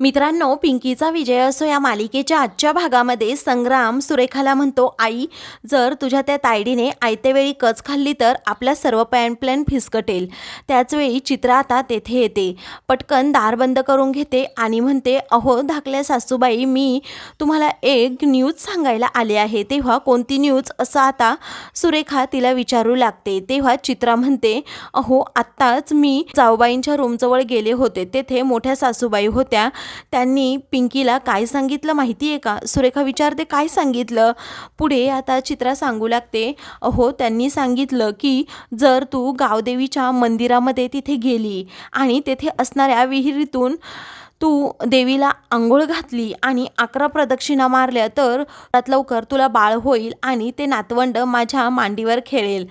मित्रांनो पिंकीचा विजय असो या मालिकेच्या आजच्या भागामध्ये संग्राम सुरेखाला म्हणतो आई जर तुझ्या त्या तायडीने आयत्यावेळी कच खाल्ली तर आपला सर्व पॅन प्लॅन फिसकटेल. त्याचवेळी चित्रा आता तेथे येते. पटकन दार बंद करून घेते आणि म्हणते अहो धाकल्या सासूबाई मी तुम्हाला एक न्यूज सांगायला आले आहे. तेव्हा कोणती न्यूज? असं आता सुरेखा तिला विचारू लागते. तेव्हा चित्रा म्हणते अहो आत्ताच मी जाऊबाईंच्या रूमजवळ गेले होते. तेथे मोठ्या सासूबाई होत्या. त्यांनी पिंकीला काय सांगितलं माहिती आहे का? सुरेखा विचारते काय सांगितलं? पुढे आता चित्रा सांगू लागते. अहो त्यांनी सांगितलं की जर तू गावदेवीच्या मंदिरामध्ये तिथे गेली आणि तेथे असणाऱ्या विहिरीतून तू देवीला आंघोळ घातली आणि अकरा प्रदक्षिणा मारल्या तर त्यात लवकर तुला बाळ होईल आणि ते नातवंड माझ्या मांडीवर खेळेल.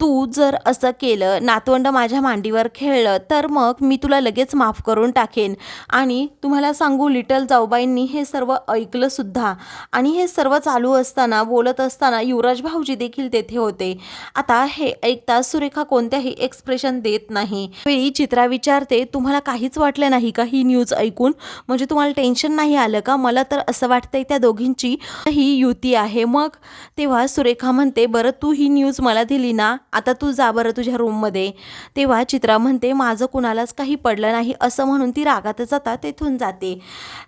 तू जर असं केलं नातवंड माझ्या मांडीवर खेळलं तर मग मी तुला लगेच माफ करून टाकेन. आणि तुम्हाला सांगू लिटल जाऊबाईंनी हे सर्व ऐकलंसुद्धा आणि हे सर्व चालू असताना बोलत असताना युवराज भाऊजी देखील तेथे होते. आता हे ऐकता सुरेखा कोणत्याही एक्सप्रेशन देत नाही. वेळी चित्रा विचारते तुम्हाला काहीच वाटलं नाही का ही न्यूज ऐकून? म्हणजे तुम्हाला टेन्शन नाही आलं का? मला तर असं वाटतंय त्या दोघींची ही युती आहे. मग तेव्हा सुरेखा म्हणते बरं तू ही न्यूज मला दिली ना? आता तू जा बरं तुझ्या रूममध्ये तेव्हा चित्रा म्हणते माझं कुणालाच काही पडलं नाही असं म्हणून ती रागातच जाता तेथून जाते.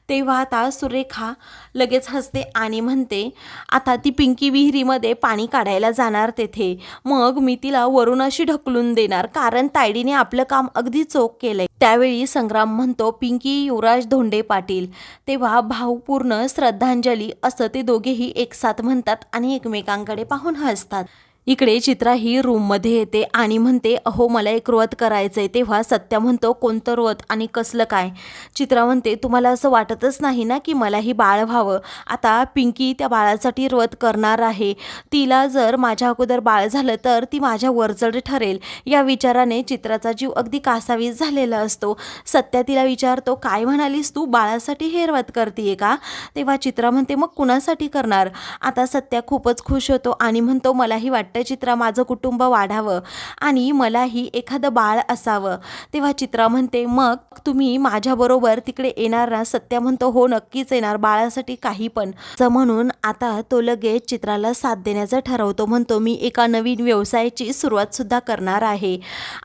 तेव्हा आता सुरेखा लगेच हसते आणि म्हणते आता ती पिंकी विहिरीमध्ये पाणी काढायला जाणार तेथे. मग मी तिला वरून अशी ढकलून देणार कारण तायडीने आपलं काम अगदी चोख केलंय. त्यावेळी संग्राम म्हणतो पिंकी युवराज धोंडे पाटील. तेव्हा भावपूर्ण श्रद्धांजली असं ते दोघेही एकसाथ म्हणतात आणि एकमेकांकडे पाहून हसतात. इकडे चित्रा ही रूममध्ये येते आणि म्हणते अहो मला एक व्रत करायचं आहे तेव्हा सत्या म्हणतो कोणतं व्रत आणि कसलं काय? चित्रा म्हणते तुम्हाला असं वाटतच नाही ना की मलाही बाळ व्हावं? आता पिंकी त्या बाळासाठी व्रत करणार आहे. तिला जर माझ्या अगोदर बाळ झालं तर ती माझ्या वरचड ठरेल. या विचाराने चित्राचा जीव अगदी कासावीस झालेला असतो. सत्या तिला विचारतो काय म्हणालीस तू? बाळासाठी हे व्रत करतीये का? तेव्हा चित्रा म्हणते मग कुणासाठी करणार? आता सत्या खूपच खुश होतो आणि म्हणतो मलाही वाटतं चित्रा माझं कुटुंब वाढावं आणि मलाही एखादं बाळ असावं. तेव्हा चित्रा म्हणते मग तुम्ही माझ्याबरोबर तिकडे येणार ना? सत्या म्हणतो हो नक्कीच येणार बाळासाठी काही पण. म्हणून आता तो लगेच चित्राला साथ देण्याचं ठरवतो. म्हणतो मी एका नवीन व्यवसायाची सुरुवातसुद्धा करणार आहे.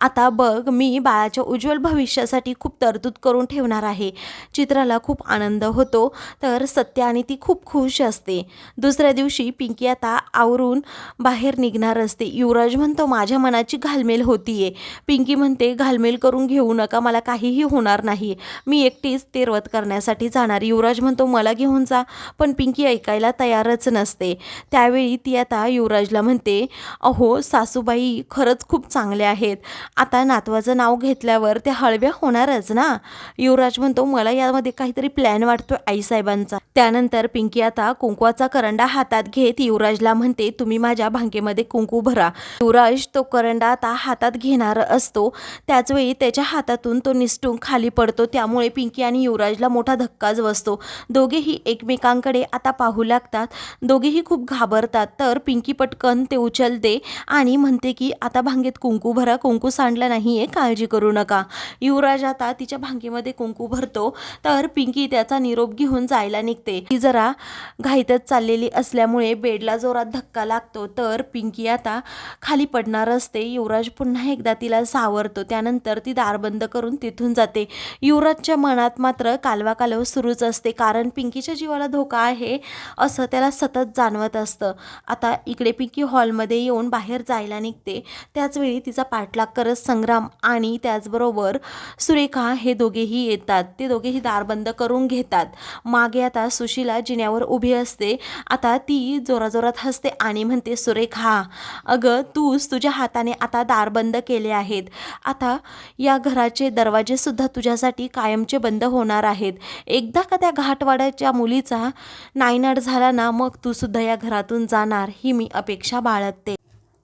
आता बघ मी बाळाच्या उज्ज्वल भविष्यासाठी खूप तरतूद करून ठेवणार आहे. चित्राला खूप आनंद होतो तर सत्य आणि ती खूप खुश असते. दुसऱ्या दिवशी पिंकी आता आवरून बाहेर निघणार असते. युवराज म्हणतो माझ्या मनाची घालमेल होतीये. पिंकी म्हणते घालमेल करून घेऊ नका मला काहीही होणार नाही मी एकटीच तेरवत करण्यासाठी जाणार. युवराज म्हणतो मला घेऊन जा. पण पिंकी ऐकायला तयारच नसते. त्यावेळी ती आता युवराजला म्हणते अहो सासूबाई खरंच खूप चांगल्या आहेत. आता नातवाचं नाव घेतल्यावर त्या हळव्या होणारच ना? युवराज म्हणतो मला यामध्ये काहीतरी प्लॅन वाटतो आईसाहेबांचा. त्यानंतर पिंकी आता कुंकवाचा करंडा हातात घेत युवराजला म्हणते तुम्ही माझ्या भांगेमध्ये कुंकू भरा. युवराज तो करंडा आता हातात घेणार असतो. त्याचवेळी त्याच्या हातातून तो निसटून खाली पडतो. त्यामुळे पिंकी आणि युवराजला मोठा धक्काच बसतो. दोघेही एकमेकांकडे आता पाहू लागतात. दोघेही खूप घाबरतात. तर पिंकी पटकन ते उचलते आणि म्हणते की आता भांगेत कुंकू भरा. कुंकू सांडला नाहीये. काळजी करू नका. युवराज आता तिच्या भांगेमध्ये कुंकू भरतो. तर पिंकी त्याचा निरोप घेऊन जायला निघते. ती जरा घाईतच चाललेली असल्यामुळे बेडला जोरात धक्का लागतो. तर पिंकी आता खाली पडणार असते. युवराज पुन्हा एकदा तिला सावरतो. त्यानंतर ती दार बंद करून तिथून जाते. युवराजच्या मनात मात्र कालवा कालव सुरूच असते. कारण पिंकीच्या जीवाला धोका आहे असं त्याला सतत जाणवत असतं. आता इकडे पिंकी हॉलमध्ये येऊन बाहेर जायला निघते. त्याचवेळी तिचा पाठलाग करत संग्राम आणि त्याचबरोबर सुरेखा हे दोघेही येतात. ते दोघेही दार बंद करून घेतात. मागे आता सुशीला जिन्यावर उभी असते. आता ती जोराजोरात हसते आणि म्हणते सुरेखा अगं तूच तुझ्या हाताने आता दार बंद केले आहेत. आता या घराचे दरवाजेसुद्धा तुझ्यासाठी कायमचे बंद होणार आहेत. एकदा का त्या घाटवाड्याच्या मुलीचा नायनाट झाला ना मग तू सुद्धा या घरातून जाणार ही मी अपेक्षा बाळगते.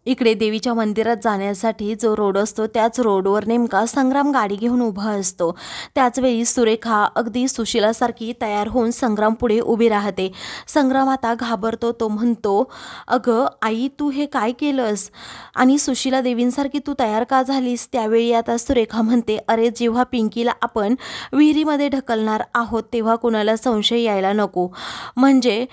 इकडे देवीच्या मंदिरात जाण्यासाठी जो रोड असतो त्याच रोडवर नेमका संग्राम गाडी घेऊन उभा असतो. त्याचवेळी सुरेखा अगदी सुशिलासारखी तयार होऊन संग्राम पुढे उभी राहते. संग्राम आता घाबरतो तो म्हणतो अगं आई तू हे काय केलंस? आणि सुशिला देवींसारखी तू तयार का झालीस? त्यावेळी आता सुरेखा म्हणते अरे जेव्हा पिंकीला आपण विहिरीमध्ये ढकलणार आहोत तेव्हा कुणाला संशय यायला नको. म्हणजे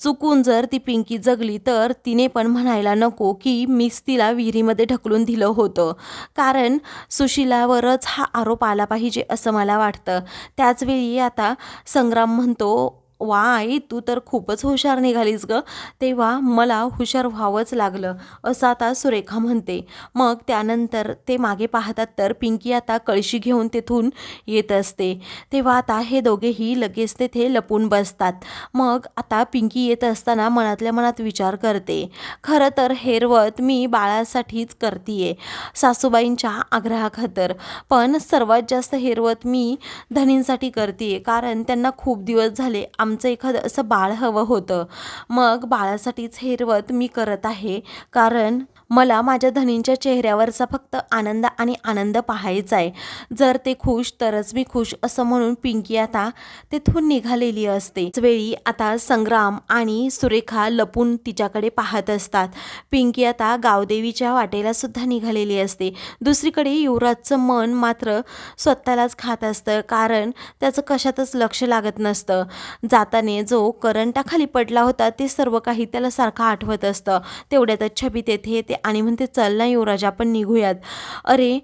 चुकून जर ती पिंकी जगली तर तिने पण म्हणायला नको की मीच तिला विहिरीमध्ये ढकलून दिलं होतं. कारण सुशिलावरच हा आरोप आला पाहिजे असं मला वाटतं. त्याचवेळी आता संग्राम म्हणतो वा आई तू तर खूपच हुशार निघालीस ग. तेव्हा मला हुशार व्हावंच लागलं असं आता सुरेखा म्हणते. मग त्यानंतर ते मागे पाहतात तर पिंकी आता कळशी घेऊन तेथून येत असते. तेव्हा आता हे दोघेही लगेच तेथे लपून बसतात. मग आता पिंकी येत असताना मनातल्या मनात विचार करते. खरं तर हेरवत मी बाळासाठीच करतीये सासूबाईंच्या आग्रहाखातर. पण सर्वात जास्त हेरवत मी धनींसाठी करतीये कारण त्यांना खूप दिवस झाले आमचं एखादं असं बाळ हवं होतं. मग बाळासाठीच हेरवत मी करत आहे. कारण मला माझ्या धनींच्या चेहऱ्यावरचा फक्त आनंद आणि आनंद पाहायचा आहे. जर ते खुश तरच मी खुश असं म्हणून पिंकी आता तेथून निघालेली असते. वेळी आता संग्राम आणि सुरेखा लपून तिच्याकडे पाहत असतात. पिंकी आता गावदेवीच्या वाटेला सुद्धा निघालेली असते. दुसरीकडे युवराजचं मन मात्र स्वतःलाच खात असतं कारण त्याचं कशातच लक्ष लागत नसतं. जाताने जो करंटाखाली पडला होता ते सर्व काही त्याला सारखं आठवत असतं. तेवढ्यातच छबी तेथे ते आणि म्हणते चल ना युवराज आपण निघूयात. अरे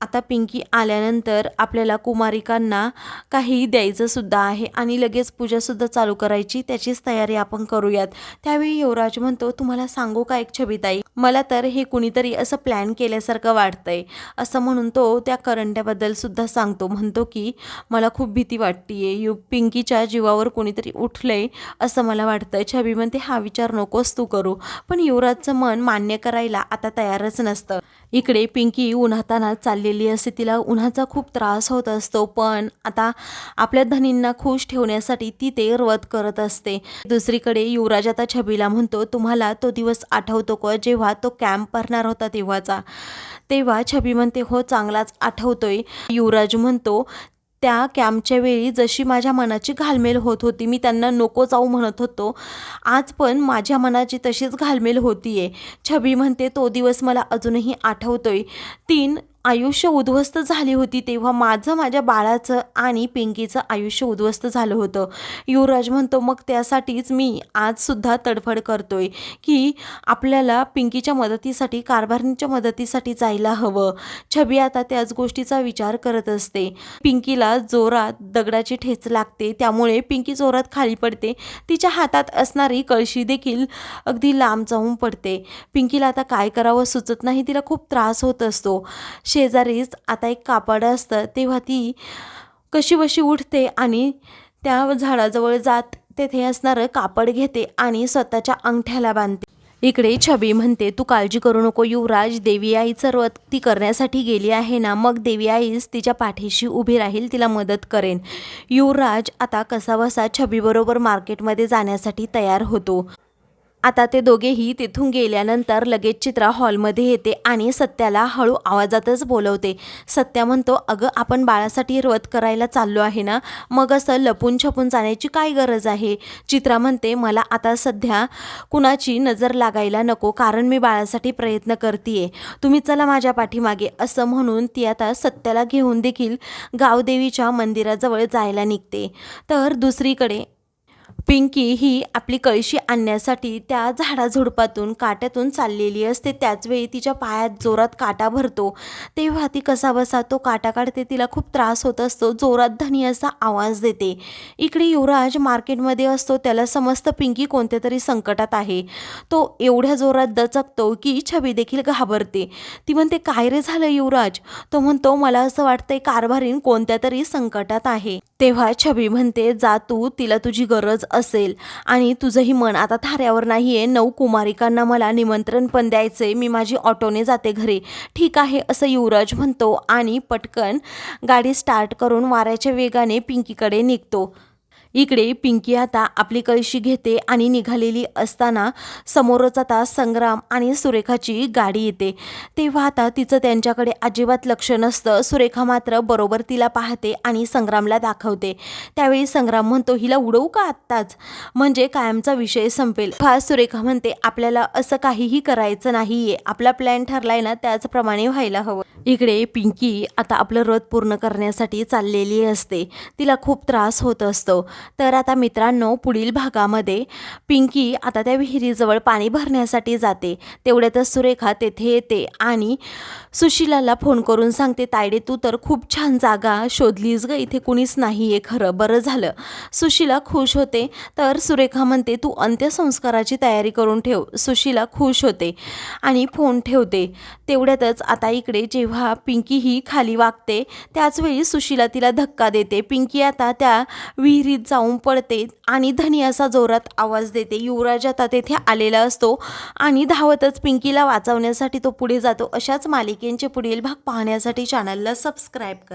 आता पिंकी आल्यानंतर आपल्याला कुमारिकांना काही द्यायचं सुद्धा आहे आणि लगेच पूजासुद्धा चालू करायची. त्याचीच तयारी आपण करूयात. त्यावेळी युवराज म्हणतो तुम्हाला सांगू का एक छबीताई? मला तर हे कुणीतरी असं प्लॅन केल्यासारखं वाटतंय. असं म्हणून तो त्या करंट्याबद्दल सुद्धा सांगतो. म्हणतो की मला खूप भीती वाटतीये. यू पिंकीच्या जीवावर कोणीतरी उठलंय असं मला वाटतंय. छबी म्हणते हा विचार नकोस तू करू. पण युवराजचं मन मान्य करायला आता तयारच नसतं. इकडे पिंकी उन्हाताना चाललेली असते तिला उन्हाचा खूप त्रास होत असतो. पण आता आपल्या धनींना खुश ठेवण्यासाठी ती ते व्रत करत असते. दुसरीकडे युवराज आता छबीला म्हणतो तुम्हाला तो दिवस आठवतो का? जेव्हा तो कॅम्प भरणार होता तेव्हाचा. तेव्हा छबी म्हणते हो चांगलाच आठवतोय. युवराज म्हणतो त्या कॅम्पच्या वेळी जशी माझ्या मनाची घालमेल होत होती मी त्यांना नको जाऊ म्हणत होतो. आज पण माझ्या मनाची तशीच घालमेल होतीये. छबी म्हणते तो दिवस मला अजूनही आठवतोय. तीन आयुष्य उद्ध्वस्त झाली होती तेव्हा माझं माझ्या बाळाचं आणि पिंकीचं आयुष्य उद्ध्वस्त झालं होतं. युवराज म्हणतो मग त्यासाठीच मी आजसुद्धा तडफड करतोय की आपल्याला पिंकीच्या मदतीसाठी कारभारणीच्या मदतीसाठी जायला हवं. छबी आता त्याच गोष्टीचा विचार करत असते. पिंकीला जोरात दगडाची ठेच लागते. त्यामुळे पिंकी जोरात खाली पडते. तिच्या हातात असणारी कळशी देखील अगदी लांब जाऊन पडते. पिंकीला आता काय करावं सुचत नाही. तिला खूप त्रास होत असतो. शेजारीच आता एक कापड असतं तेव्हा ती कशी बशी उठते आणि त्या झाडाजवळ जात तेथे असणारं कापड घेते आणि स्वतःच्या अंगठ्याला बांधते. इकडे छबी म्हणते तू काळजी करू नको युवराज देवी आई सर्व ती करण्यासाठी गेली आहे ना मग देवी आईच तिच्या पाठीशी उभी राहील तिला मदत करेन. युवराज आता कसाबसा छबीबरोबर मार्केटमध्ये जाण्यासाठी तयार होतो. आता ते दोघेही तिथून गेल्यानंतर लगेच चित्रा हॉलमध्ये येते आणि सत्याला हळू आवाजातच बोलवते. सत्या म्हणतो अगं आपण बाळासाठी व्रत करायला चाललो आहे ना? मग असं लपून छपून जाण्याची काय गरज आहे? चित्रा म्हणते मला आता सध्या कुणाची नजर लागायला नको कारण मी बाळासाठी प्रयत्न करतीये. तुम्ही चला माझ्या पाठीमागे. असं म्हणून ती आता सत्याला घेऊन देखील गावदेवीच्या मंदिराजवळ जायला निघते. तर दुसरीकडे पिंकी ही आपली कळशी आणण्यासाठी त्या झाडाझुडपातून काट्यातून चाललेली असते. त्याचवेळी तिच्या पायात जोरात काटा भरतो. तेव्हा ती कसाबसा तो काटा काढते. तिला खूप त्रास होत असतो. जोरात धनी असा आवाज देते. इकडे युवराज मार्केटमध्ये असतो. त्याला समजतं पिंकी कोणत्या तरी संकटात आहे. तो एवढ्या जोरात दचकतो की छबी देखील घाबरते. ती म्हणते काय रे झालं युवराज तो म्हणतो मला असं वाटतंय कारभारीन कोणत्या तरी संकटात आहे तेव्हा छबी म्हणते जा तू. तिला तुझी गरज असेल. आणि तुझंही मन आता थाऱ्यावर नाही आहे नऊ कुमारिकांना मला निमंत्रण पण द्यायचे मी माझी ऑटोने जाते घरी. ठीक आहे असं युवराज म्हणतो. आणि पटकन गाडी स्टार्ट करून वाऱ्याच्या वेगाने पिंकीकडे निघतो. इकडे पिंकी आता आपली कळशी घेते आणि निघालेली असताना समोरच आता संग्राम आणि सुरेखाची गाडी येते. तेव्हा आता तिचं त्यांच्याकडे अजिबात लक्ष नसतं. सुरेखा मात्र बरोबर तिला पाहते आणि संग्रामला दाखवते. त्यावेळी संग्राम म्हणतो हिला उडवू का आत्ताच? म्हणजे कायमचा विषय संपेल. फार सुरेखा म्हणते आपल्याला असं काहीही करायचं नाहीये. आपला प्लॅन ठरलाय ना त्याचप्रमाणे व्हायला हवं. इकडे पिंकी आता आपलं रथ पूर्ण करण्यासाठी चाललेली असते. तिला खूप त्रास होत असतो. तर आता मित्रांनो पुढील भागामध्ये पिंकी आता त्या विहिरीजवळ पाणी भरण्यासाठी जाते. तेवढ्यातच सुरेखा तेथे येते आणि सुशिलाला फोन करून सांगते तायडे तू तर खूप छान जागा शोधलीस ग. इथे कुणीच नाही आहे खरं. बरं झालं. सुशिला खुश होते. तर सुरेखा म्हणते तू अंत्यसंस्काराची तयारी करून ठेव. सुशिला खुश होते आणि फोन ठेवते. तेवढ्यातच आता इकडे जेव्हा पिंकी ही खाली वागते. त्याचवेळी सुशीला तिला धक्का देते. पिंकी आता त्या विहिरीत जाऊन पडते आणि धनी असा जोरात आवाज देते. युवराज आता तेथे आलेला असतो आणि धावतच पिंकीला वाचवण्यासाठी तो पुढे जातो. अशाच मालिकेंचे पुढील भाग पाहण्यासाठी चॅनलला सबस्क्राईब करा.